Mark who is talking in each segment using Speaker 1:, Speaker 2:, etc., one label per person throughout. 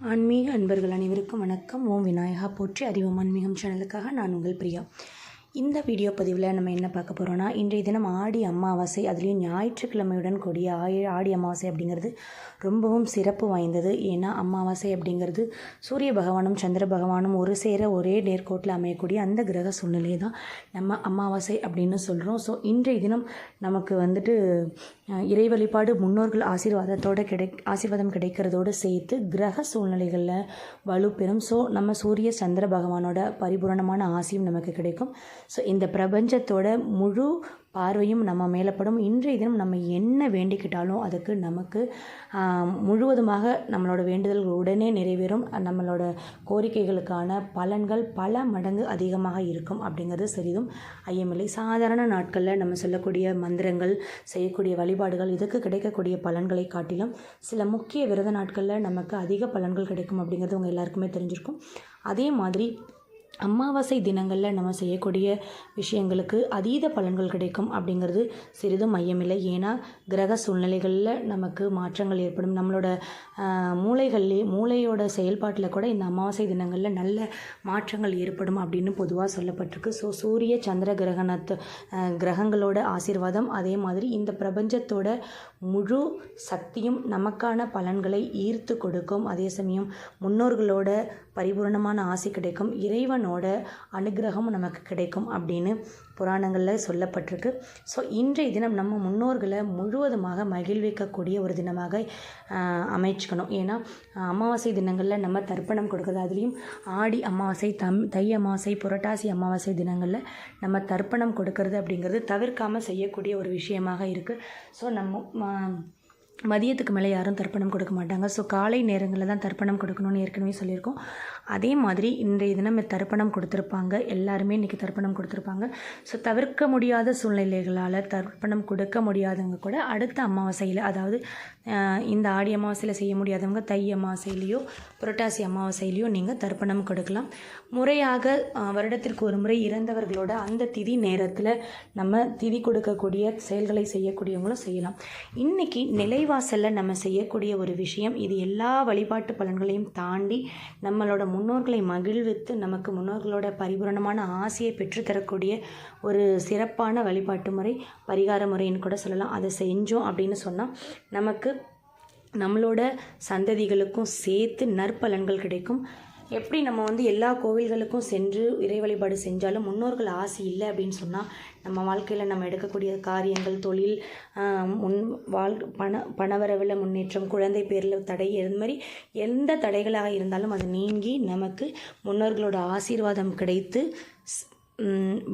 Speaker 1: ஆன்மீக அன்பர்கள் அனைவருக்கும் வணக்கம். ஓம் விநாயகா போற்றி. அறிவோம் ஆன்மீகம் சேனலுக்காக நான் உங்கள் பிரியா. இந்த வீடியோ பதிவில் நம்ம என்ன பார்க்க போகிறோன்னா இன்றைய தினம் ஆடி அமாவாசை அதுலேயும் ஞாயிற்றுக்கிழமையுடன் கூடிய ஆய ஆடி அமாவாசை அப்படிங்கிறது ரொம்பவும் சிறப்பு வாய்ந்தது. ஏன்னா அமாவாசை அப்படிங்கிறது சூரிய பகவானும் சந்திர பகவானும் ஒரு சேர ஒரே நேர்கோட்டில் அமையக்கூடிய அந்த கிரக சூழ்நிலையை தான் நம்ம அமாவாசை அப்படின்னு சொல்கிறோம் ஸோ இன்றைய தினம் நமக்கு வந்துட்டு இறை வழிபாடு முன்னோர்கள் ஆசீர்வாதத்தோடு கிடை ஆசீர்வாதம் கிடைக்கிறதோடு சேர்த்து கிரக சூழ்நிலைகளில் வலுப்பெறும். ஸோ நம்ம சூரிய சந்திர பகவானோட பரிபூரணமான ஆசையும் நமக்கு கிடைக்கும். ஸோ இந்த பிரபஞ்சத்தோட முழு பார்வையும் நம்ம மேலப்படும். இன்றைய தினம் நம்ம என்ன வேண்டிக்கிட்டாலும் அதுக்கு நமக்கு முழுவதுமாக நம்மளோட வேண்டுதல்கள் உடனே நிறைவேறும். நம்மளோட கோரிக்கைகளுக்கான பலன்கள் பல மடங்கு அதிகமாக இருக்கும் அப்படிங்கிறது சிறிதும் ஐயமில்லை. சாதாரண நாட்களில் நம்ம சொல்லக்கூடிய மந்திரங்கள் செய்யக்கூடிய வழிபாடுகள் இதுக்கு கிடைக்கக்கூடிய பலன்களை காட்டிலும் சில முக்கிய விரத நாட்களில் நமக்கு அதிக பலன்கள் கிடைக்கும் அப்படிங்கிறது உங்கள் எல்லாருக்குமே தெரிஞ்சிருக்கும். அதே மாதிரி அமாவாசை தினங்களில் நம்ம செய்யக்கூடிய விஷயங்களுக்கு அதீத பலன்கள் கிடைக்கும் அப்படிங்கிறது சிறிதும் மையமில்லை ஏன்னா கிரக சூழ்நிலைகளில் நமக்கு மாற்றங்கள் ஏற்படும். நம்மளோட ஆஹ், மூளைகள்லே மூளையோட செயல்பாட்டில் கூட இந்த அமாவாசை தினங்களில் நல்ல மாற்றங்கள் ஏற்படும் அப்படின்னு பொதுவாக சொல்லப்பட்டிருக்கு. ஸோ சூரிய சந்திர கிரகணத்து கிரகங்களோட ஆசீர்வாதம் அதே மாதிரி இந்த பிரபஞ்சத்தோட முழு சக்தியும் நமக்கான பலன்களை ஈர்த்து கொடுக்கும். அதே சமயம் முன்னோர்களோட பரிபூரணமான ஆசை கிடைக்கும். இறைவன் இறைவனோட அனுகிரகம் நமக்கு கிடைக்கும் அப்படின்னு புராணங்களில் சொல்லப்பட்டிருக்கு. ஸோ இன்றைய தினம் நம்ம முன்னோர்களை முழுவதுமாக மகிழ்விக்கக்கூடிய ஒரு தினமாக அமைச்சுக்கணும். ஏன்னா அமாவாசை தினங்களில் நம்ம தர்ப்பணம் கொடுக்குறது அதுலேயும் ஆடி அமாவாசை தம் தை அமாவாசை புரட்டாசி அமாவாசை தினங்களில் நம்ம தர்ப்பணம் கொடுக்கறது அப்படிங்கிறது தவிர்க்காமல் செய்யக்கூடிய ஒரு விஷயமாக இருக்குது ஸோ நம்ம மதியத்துக்கு மேலே யாரும் தர்ப்பணம் கொடுக்க மாட்டாங்க. ஸோ காலை நேரங்களில் தான் தர்ப்பணம் கொடுக்கணும்னு ஏற்கனவே சொல்லியிருக்கோம். அதே மாதிரி இன்றைய தினம் தர்ப்பணம் கொடுத்துருப்பாங்க. எல்லாருமே இன்றைக்கி தர்ப்பணம் கொடுத்துருப்பாங்க. ஸோ தவிர்க்க முடியாத சூழ்நிலைகளால் தர்ப்பணம் கொடுக்க முடியாதவங்க கூட அடுத்த அமாவாசையில் அதாவது இந்த ஆடி அமாவாசையில் செய்ய முடியாதவங்க தை அமாவாசையிலையோ புரட்டாசி அமாவாசையிலையோ நீங்கள் தர்ப்பணம் கொடுக்கலாம். முறையாக வருடத்திற்கு ஒரு முறை இறந்தவர்களோட அந்த திதி நேரத்தில் நம்ம திதி கொடுக்கக்கூடிய செயல்களை செய்யக்கூடியவங்களும் செய்யலாம். இன்றைக்கி நிலை நிலைவாசலில் நம்ம செய்யக்கூடிய ஒரு விஷயம். இது எல்லா வழிபாட்டு பலன்களையும் தாண்டி நம்மளோட முன்னோர்களை மகிழ்வித்து நமக்கு முன்னோர்களோட பரிபூரணமான ஆசையை பெற்றுத்தரக்கூடிய ஒரு சிறப்பான வழிபாட்டு முறை பரிகார முறைன்னு கூட சொல்லலாம். அதை செஞ்சோம் அப்படின்னு சொன்னால் நமக்கு நம்மளோட சந்ததிகளுக்கும் சேர்த்து நற்பலன்கள் கிடைக்கும். எப்படி நம்ம வந்து எல்லா கோவில்களுக்கும் சென்று இறை வழிபாடு செஞ்சாலும் முன்னோர்கள் ஆசை இல்லை அப்படின்னு சொன்னால் நம்ம வாழ்க்கையில் நம்ம எடுக்கக்கூடிய காரியங்கள் தொழில் முன் வாழ் பண பணவரவில் முன்னேற்றம் குழந்தை பேரில் தடை இது மாதிரி எந்த தடைகளாக இருந்தாலும் அது நீங்கி நமக்கு முன்னோர்களோட ஆசீர்வாதம் கிடைத்து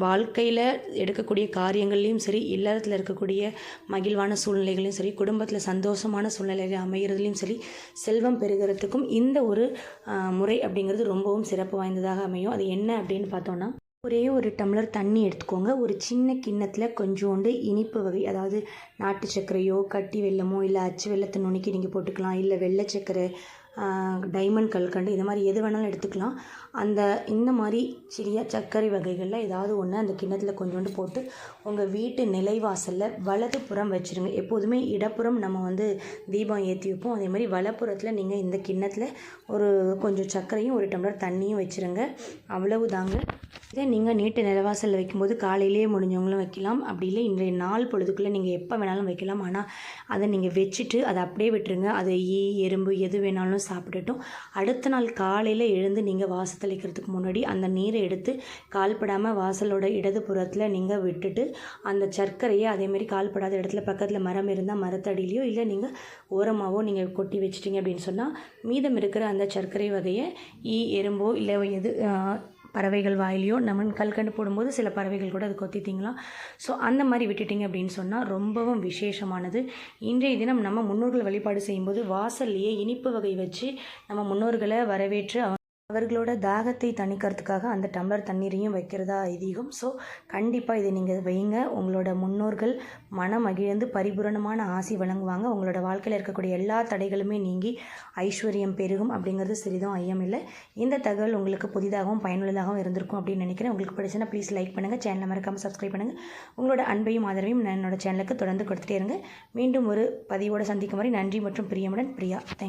Speaker 1: வாழ்க்கையில் எடுக்கக்கூடிய காரியங்கள்லையும் சரி இல்லறத்தில் இருக்கக்கூடிய மகிழ்வான சூழ்நிலைகளையும் சரி குடும்பத்தில் சந்தோஷமான சூழ்நிலைகள் அமைகிறதுலையும் சரி செல்வம் பெறுகிறதுக்கும் இந்த ஒரு முறை அப்படிங்கிறது ரொம்பவும் சிறப்பு வாய்ந்ததாக அமையும். அது என்ன அப்படின்னு பார்த்தோன்னா ஒரே ஒரு டம்ளர் தண்ணி எடுத்துக்கோங்க. ஒரு சின்ன கிண்ணத்தில் கொஞ்சோண்டு இனிப்பு வகை அதாவது நாட்டு சர்க்கரையோ கட்டி வெல்லமோ இல்லை அச்சு வெள்ளத்தை நுணுக்கி நீங்கள் போட்டுக்கலாம் இல்லை வெள்ளை சர்க்கரை டைமண்ட் கல்கண்டு இது மாதிரி எது வேணாலும் எடுத்துக்கலாம். அந்த இந்த மாதிரி சிறிய சர்க்கரை வகைகளில் ஏதாவது ஒன்று அந்த கிண்ணத்தில் கொஞ்சோண்டு போட்டு உங்கள் வீட்டு நிலைவாசலில் வலது புறம் வச்சுருங்க. எப்போதுமே இடப்புறம் நம்ம வந்து தீபம் ஏற்றி வைப்போம். அதே மாதிரி வலப்புறத்தில் நீங்கள் இந்த கிண்ணத்தில் ஒரு கொஞ்சம் சர்க்கரையும் ஒரு டம்ளர் தண்ணியும் வச்சுருங்க. அவ்வளவு தாங்க. இதை நீங்கள் நீட்டு நிலவாசலில் வைக்கும்போது காலையிலேயே முடிஞ்சவங்களும் வைக்கலாம். அப்படி இல்லை இன்றைய நாள் பொழுதுக்குள்ளே நீங்கள் எப்போ வேணாலும் வைக்கலாம். ஆனால் அதை நீங்கள் வச்சுட்டு அதை அப்படியே விட்டுருங்க. அது ஈ எறும்பு எது வேணாலும் சாப்பிட்டுட்டும் அடுத்த நாள் காலையில் எழுந்து நீங்கள் வாசத்தளிக்கிறதுக்கு முன்னாடி அந்த நீரை எடுத்து கால்படாமல் வாசலோட இடது புறத்தில் நீங்கள் விட்டுட்டு அந்த சர்க்கரையை அதேமாரி கால்படாத இடத்துல பக்கத்தில் மரம் இருந்தால் மரத்தடியிலையோ இல்லை நீங்கள் ஓரமாகவோ நீங்கள் கொட்டி வச்சிட்டிங்க அப்படின்னு சொன்னால் மீதம் இருக்கிற அந்த சர்க்கரை வகையை ஈ எறும்போ இல்லை எது பறவைகள் வாயிலையோ நம்ம கல்கண்டு போடும்போது சில பறவைகள் கூட அது கொத்தி ஸோ அந்த மாதிரி விட்டுட்டிங்க அப்படின்னு சொன்னால் ரொம்பவும் விசேஷமானது. இன்றைய தினம் நம்ம முன்னோர்கள் வழிபாடு செய்யும்போது வாசல்லையே இனிப்பு வகை வச்சு நம்ம முன்னோர்களை வரவேற்று அவர்களோட தாகத்தை தணிக்கிறதுக்காக அந்த டம்ளர் தண்ணீரையும் வைக்கிறதா ஐதீகம். ஸோ கண்டிப்பாக இதை நீங்கள் வைங்க. உங்களோட முன்னோர்கள் மனம் மகிழ்ந்து பரிபூரணமான ஆசி வழங்குவாங்க. உங்களோட வாழ்க்கையில் இருக்கக்கூடிய எல்லா தடைகளுமே நீங்கி ஐஸ்வர்யம் பெருகும் அப்படிங்கிறது சிறிதும் ஐயம் இல்லை. இந்த தகவல் உங்களுக்கு புதிதாகவும் பயனுள்ளதாகவும் இருந்திருக்கும் அப்படின்னு நினைக்கிறேன். உங்களுக்கு பிடிச்சுன்னா ப்ளீஸ் லைக் பண்ணுங்கள் சேனலை மறக்காமல் சப்ஸ்கிரைப் பண்ணுங்கள் உங்களோட அன்பையும் ஆதரவையும் நான் என்னோட சேனலுக்கு தொடர்ந்து கொடுத்துட்டே இருங்க. மீண்டும் ஒரு பதிவோடு சந்திக்கும் வரை நன்றி மற்றும் பிரியமுடன் பிரியா. தேங்க்